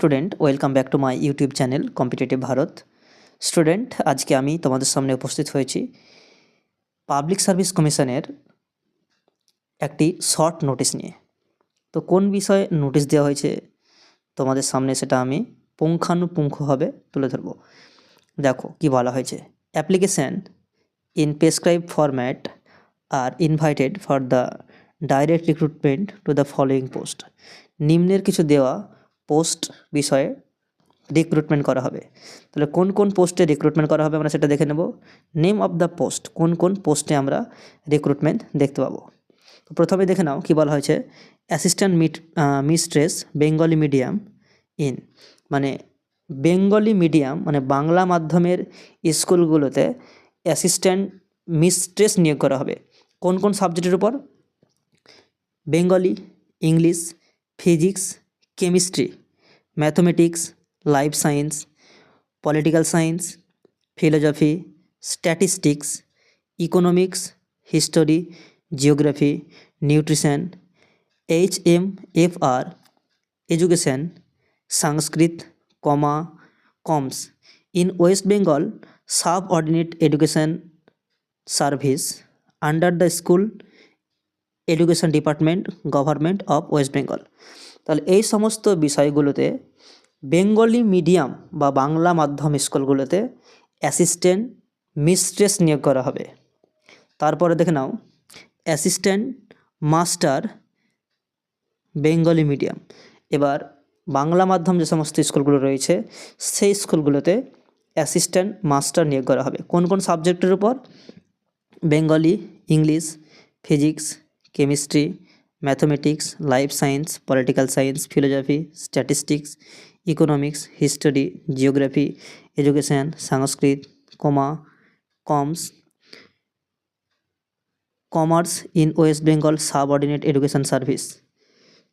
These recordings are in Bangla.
Student, welcome back to my YouTube channel competitive Bharat. Student, আজকে আমি তোমাদের সামনে উপস্থিত হয়েছি। পাবলিক সার্ভিস কমিশনের একটি শর্ট নোটিশ নিয়ে। তো কোন বিষয়ে নোটিশ দেওয়া হয়েছে তোমাদের সামনে সেটা আমি পুঙ্খানুপুঙ্খভাবে তুলে ধরবো। দেখো কি বলা হয়েছে। Application in prescribe format are invited for the direct recruitment to the following post. নিম্নের কিছু দেওয়া পোস্ট বিষয়ে রিক্রুটমেন্ট করা হবে। তাহলে কোন কোন পোস্টে রিক্রুটমেন্ট করা হবে আমরা সেটা দেখে নেব। নেম অফ দ্য পোস্ট কোন কোন পোস্টে আমরা রিক্রুটমেন্ট দেখতে পাবো। তো প্রথমে দেখে নাও কী বলা হয়েছে। অ্যাসিস্ট্যান্ট মিট মিস্ট্রেস বেঙ্গলি মিডিয়াম ইন মানে বেঙ্গলি মিডিয়াম মানে বাংলা মাধ্যমের স্কুলগুলোতে অ্যাসিস্ট্যান্ট মিস্ট্রেস নিয়োগ করা হবে। কোন কোন সাবজেক্টের উপর? Bengali English physics chemistry, mathematics, life science, political science, philosophy, statistics, economics, history, geography, nutrition, H M F R, education, Sanskrit, comma, comes. In West Bengal subordinate education service under the school education department government of West Bengal. তাহলে এই সমস্ত বিষয়গুলোতে বেঙ্গলি মিডিয়াম বা বাংলা মাধ্যম স্কুলগুলোতে অ্যাসিস্ট্যান্ট মিস্ট্রেস নিয়োগ করা হবে। তারপরে দেখে নাও, অ্যাসিস্ট্যান্ট মাস্টার বেঙ্গলি মিডিয়াম। এবার বাংলা মাধ্যম যে সমস্ত স্কুলগুলো রয়েছে, সেই স্কুলগুলোতে অ্যাসিস্ট্যান্ট মাস্টার নিয়োগ করা হবে। কোন কোন সাবজেক্টের উপর? Bengali, English, physics, chemistry mathematics life science political science philosophy statistics economics history geography education Sanskrit comma comes commerce in West Bengal subordinate education service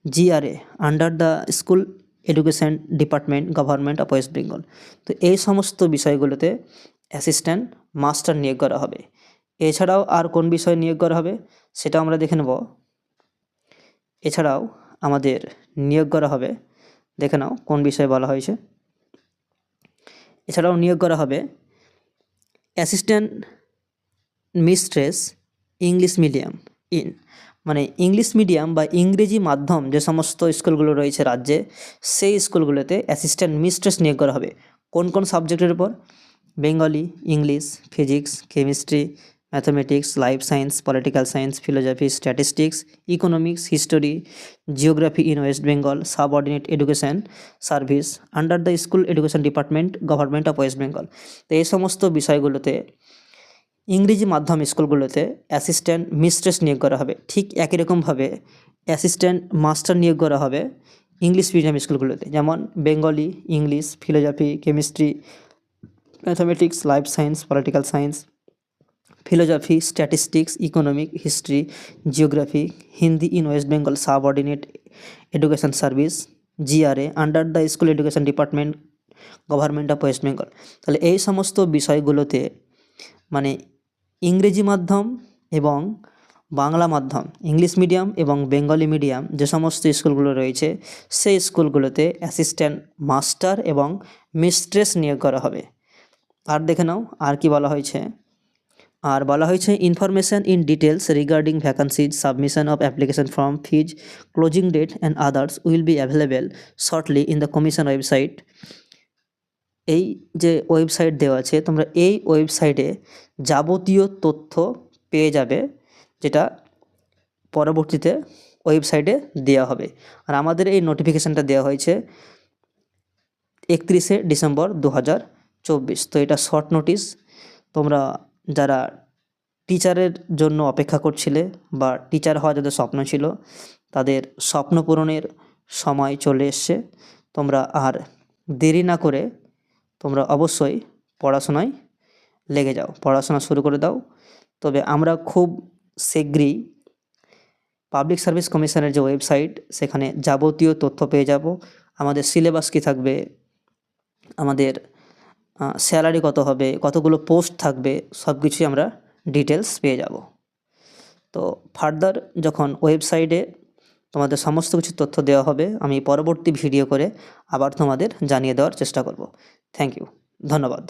GRA under the school education department government of West Bengal তো এই সমস্ত বিষয়গুলোতে অ্যাসিস্ট্যান্ট মাস্টার নিয়োগ করা হবে। এছাড়াও আর কোন বিষয় নিয়োগ করা হবে সেটা আমরা দেখে নেব। এছাড়াও আমাদের নিয়োগ করা হবে, দেখে নাও কোন বিষয়ে বলা হয়েছে। এছাড়াও নিয়োগ করা হবে assistant mistress English medium in মানে ইংলিশ মিডিয়াম বা ইংরেজি মাধ্যম যে সমস্ত স্কুলগুলো রয়েছে রাজ্যে, সেই স্কুলগুলোতে অ্যাসিস্ট্যান্ট মিস্ট্রেস নিয়োগ করা হবে। কোন কোন সাবজেক্টের উপর? Bengali English physics chemistry mathematics life science political science philosophy statistics economics history geography in West Bengal subordinate education service under the school education department government of West Bengal তো এই সমস্ত বিষয়গুলোতে, ইংরেজি মাধ্যম স্কুলগুলোতে অ্যাসিস্ট্যান্ট মিস্ট্রেস নিয়োগ করা হবে। ঠিক একই রকমভাবে অ্যাসিস্ট্যান্ট মাস্টার নিয়োগ করা হবে ইংলিশ মিডিয়াম স্কুলগুলোতে। যেমন Bengali English philosophy chemistry mathematics life science political science philosophy statistics economic history geography Hindi in West Bengal subordinate education service GRA under the school education department government of West Bengal তাহলে এই সমস্ত বিষয়গুলোতে মানে ইংরেজি মাধ্যম এবং বাংলা মাধ্যম ইংলিশ মিডিয়াম এবং বেঙ্গলি মিডিয়াম যে সমস্ত স্কুলগুলো রয়েছে, সেই স্কুলগুলোতে অ্যাসিস্ট্যান্ট মাস্টার এবং মিস্ট্রেস নিয়োগ করা হবে। আর দেখে নাও, আর কি বলা হয়েছে? আর বলা হয়েছে information in details regarding vacancies submission of application form fees closing date and others will be available shortly in the commission website এই যে ওয়েবসাইট দেওয়া আছে, তোমরা এই ওয়েবসাইটে যাবতীয় তথ্য পেয়ে যাবে, যেটা পরবর্তীতে ওয়েবসাইটে দেওয়া হবে। আর আমাদের এই নোটিফিকেশানটা দেওয়া হয়েছে একত্রিশে ডিসেম্বর দু হাজার চব্বিশ। তো এটা শর্ট নোটিশ তোমরা যারা টিচারের জন্য অপেক্ষা করছিলে বা টিচার হওয়া যাদের স্বপ্ন ছিল, তাদের স্বপ্ন পূরণের সময় চলে এসছে। তোমরা আর দেরি না করে তোমরা অবশ্যই পড়াশোনায় লেগে যাও, পড়াশোনা শুরু করে দাও। তবে আমরা খুব শীঘ্রই পাবলিক সার্ভিস কমিশনের যে ওয়েবসাইট সেখানে যাবতীয় তথ্য পেয়ে যাব। আমাদের সিলেবাস কী থাকবে? আমাদের স্যালারি কত হবে, কতগুলো পোস্ট থাকবে সব কিছুই আমরা ডিটেলস পেয়ে যাব। তো ফার্দার যখন ওয়েবসাইটে তোমাদের সমস্ত কিছু তথ্য দেওয়া হবে, আমি পরবর্তী ভিডিও করে আবার তোমাদের জানিয়ে দেওয়ার চেষ্টা করব। থ্যাংক ইউ ধন্যবাদ।